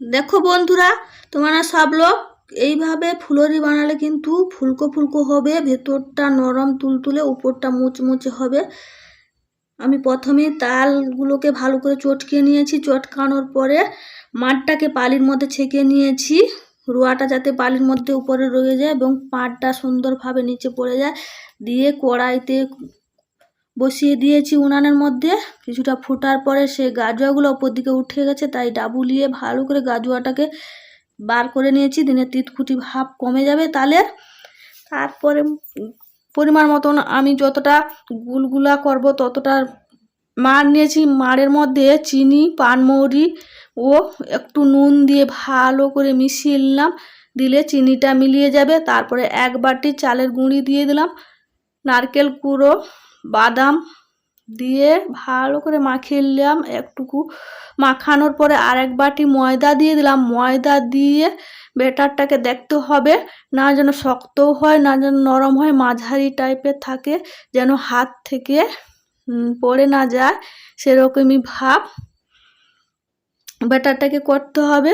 দেখো বন্ধুরা, তোমরা সব লোক এইভাবে ফুলরি বানালে কিন্তু ফুলকো ফুলকো হবে, ভেতরটা নরম তুলতুলে, উপরটা মুচমুচে হবে। আমি প্রথমে তালগুলোকে ভালো করে চটকে নিয়েছি, চটকানোর পরে মাঠটাকে পালির মধ্যে ছেঁকে নিয়েছি। রোয়াটা যাতে বালির মধ্যে উপরে রয়ে যায় এবং পাটটা সুন্দরভাবে নিচে পড়ে যায়। দিয়ে কড়াইতে বসিয়ে দিয়েছি উনানের মধ্যে। কিছুটা ফোটার পরে সে গাজুয়াগুলো ওপর দিকে উঠে গেছে, তাই ডাবুলিয়ে ভালো করে গাজুয়াটাকে বার করে নিয়েছি। দিনে তিতকুটি ভাব কমে যাবে তালের। তারপরে পরিমাণ মতন আমি যতটা গুলগুলা করব ততটা মার নিয়েছি। মারের মধ্যে চিনি, পানমৌরি ও একটু নুন দিয়ে ভালো করে মিশিয়ে নিলাম। দিলে চিনিটা মিলিয়ে যাবে। তারপরে এক বাটি চালের গুঁড়ি দিয়ে দিলাম। নারকেল কুড়ো বাদাম দিয়ে ভালো করে মাখিয়ে নিলাম। একটুকু মাখানোর পরে আর এক বাটি ময়দা দিয়ে দিলাম। ময়দা দিয়ে বেটারটাকে দেখতে হবে, না যেন শক্তও হয়, না যেন নরম হয়, মাঝারি টাইপের থাকে, যেন হাত থেকে পড়ে না যায়, সেরকমই ভাব। ব্যাটারটাকে করতে হবে।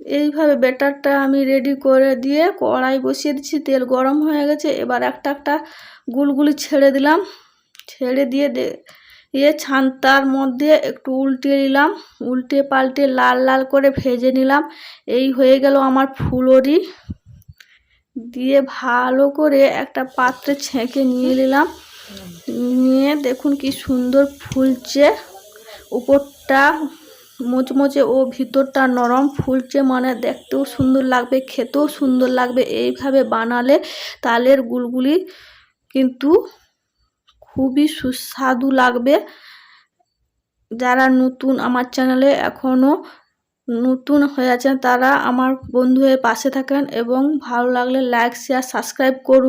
এইভাবে ব্যাটারটা আমি রেডি করে দিয়ে কড়াই বসিয়ে দিচ্ছি। তেল গরম হয়ে গেছে। এবার একটা একটা গুলগুলি ছেড়ে দিলাম। ছেড়ে দিয়ে দিয়ে ছান্তার মধ্যে একটু উল্টে নিলাম। উল্টে পাল্টে লাল লাল করে ভেজে নিলাম। এই হয়ে গেল আমার ফুলরি। দিয়ে ভালো করে একটা পাত্রে ছেঁকে নিয়ে নিলাম। নিয়ে দেখুন কি সুন্দর ফুলছে। উপরটা মোচমোচে ও ভিতরটা নরম ফুলছে মানে দেখতেও সুন্দর লাগবে, খেতেও সুন্দর লাগবে। এইভাবে বানালে তালের গুলগুলি কিন্তু খুবই সুস্বাদু লাগবে। যারা নতুন আমার চ্যানেলে এখনও নতুন হয়ে আছেন, তারা আমার বন্ধু হয়ে পাশে থাকেন এবং ভালো লাগলে লাইক শেয়ার সাবস্ক্রাইব করুন।